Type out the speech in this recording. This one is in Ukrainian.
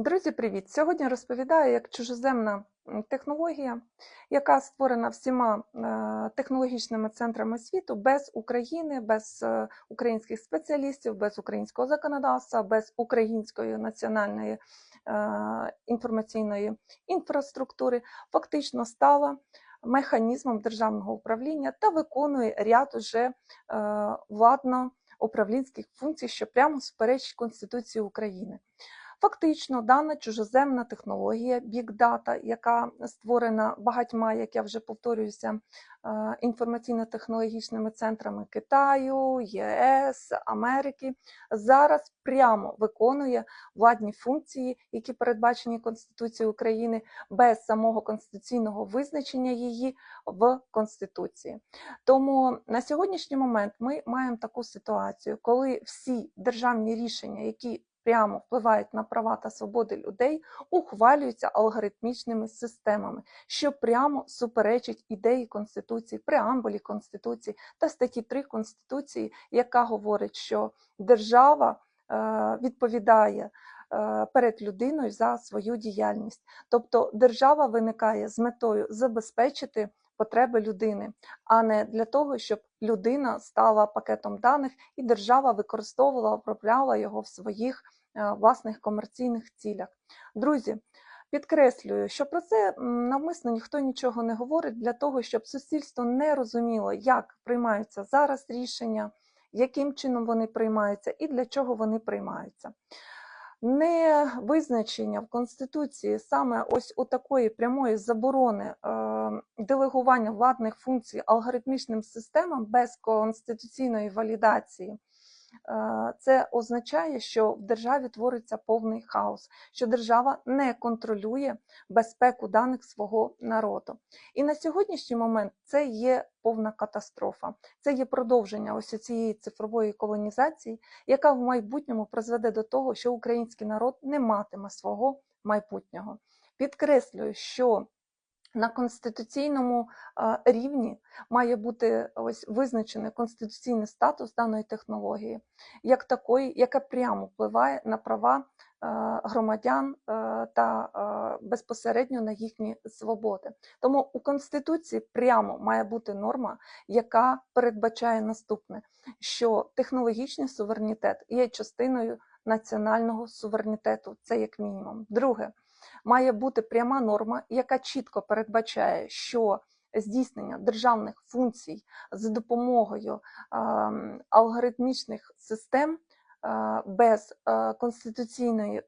Друзі, привіт! Сьогодні розповідаю, як чужоземна технологія, яка створена всіма е, технологічними центрами світу без України, без е, українських спеціалістів, без українського законодавства, без української національної е, інформаційної інфраструктури, фактично стала механізмом державного управління та виконує ряд уже владно управлінських функцій, що прямо суперечить Конституції України. Фактично, дана чужоземна технологія Big Data, яка створена багатьма, як я вже повторююся, е, інформаційно-технологічними центрами Китаю, ЄС, Америки, зараз прямо виконує владні функції, які передбачені Конституцією України, без самого конституційного визначення її в Конституції. Тому на сьогоднішній момент ми маємо таку ситуацію, коли всі державні рішення, які прямо впливають на права та свободи людей, ухвалюються алгоритмічними системами, що прямо суперечить ідеї Конституції, преамбулі Конституції та статті 3 Конституції, яка говорить, що держава е, відповідає. Е, перед людиною за свою діяльність, тобто держава виникає з метою забезпечити потреби людини, а не для того, щоб людина стала пакетом даних і держава використовувала, обробляла його в своїх е, власних комерційних цілях. Друзі, підкреслюю, що про це навмисно ніхто нічого не говорить для того, щоб суспільство не розуміло, як приймаються зараз рішення, яким чином вони приймаються і для чого вони приймаються не визначення в Конституції саме ось у такої прямої заборони е, делегування владних функцій алгоритмічним системам без конституційної валідації це означає, що в державі твориться повний хаос, що держава не контролює безпеку даних свого народу. І на сьогоднішній момент це є повна катастрофа, це є продовження ось цієї цифрової колонізації, яка в майбутньому призведе до того, що український народ не матиме свого майбутнього. Підкреслюю, що на конституційному рівні має бути ось визначений конституційний статус даної технології, як такої, яка прямо впливає на права громадян та безпосередньо на їхні свободи. Тому у Конституції прямо має бути норма, яка передбачає наступне: що технологічний суверенітет є частиною національного суверенітету, це як мінімум. Друге має бути пряма норма, яка чітко передбачає, що здійснення державних функцій за допомогою алгоритмічних систем без конституційної